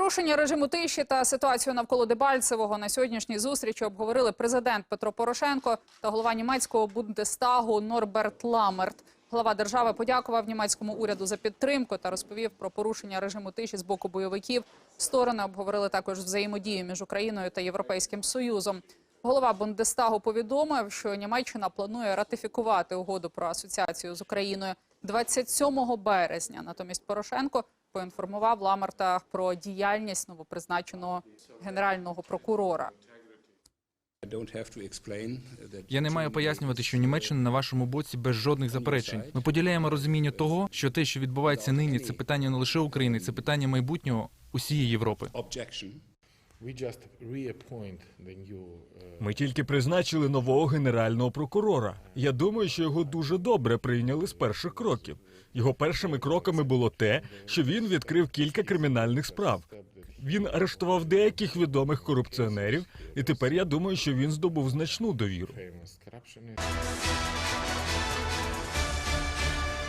Порушення режиму тиші та ситуацію навколо Дебальцевого на сьогоднішній зустрічі обговорили президент Петро Порошенко та голова німецького Бундестагу Норберт Ламерт. Глава держави подякував німецькому уряду за підтримку та розповів про порушення режиму тиші з боку бойовиків. Сторони обговорили також взаємодію між Україною та Європейським Союзом. Голова Бундестагу повідомив, що Німеччина планує ратифікувати угоду про асоціацію з Україною 27 березня. Натомість Порошенко поінформував Ламарта про діяльність новопризначеного генерального прокурора. Я не маю пояснювати, що Німеччина на вашому боці без жодних заперечень. Ми поділяємо розуміння того, що те, що відбувається нині, це питання не лише України, це питання майбутнього усієї Європи. Ми тільки призначили нового генерального прокурора. Я думаю, що його дуже добре прийняли з перших кроків. Його першими кроками було те, що він відкрив кілька кримінальних справ. Він арештував деяких відомих корупціонерів, і тепер я думаю, що він здобув значну довіру.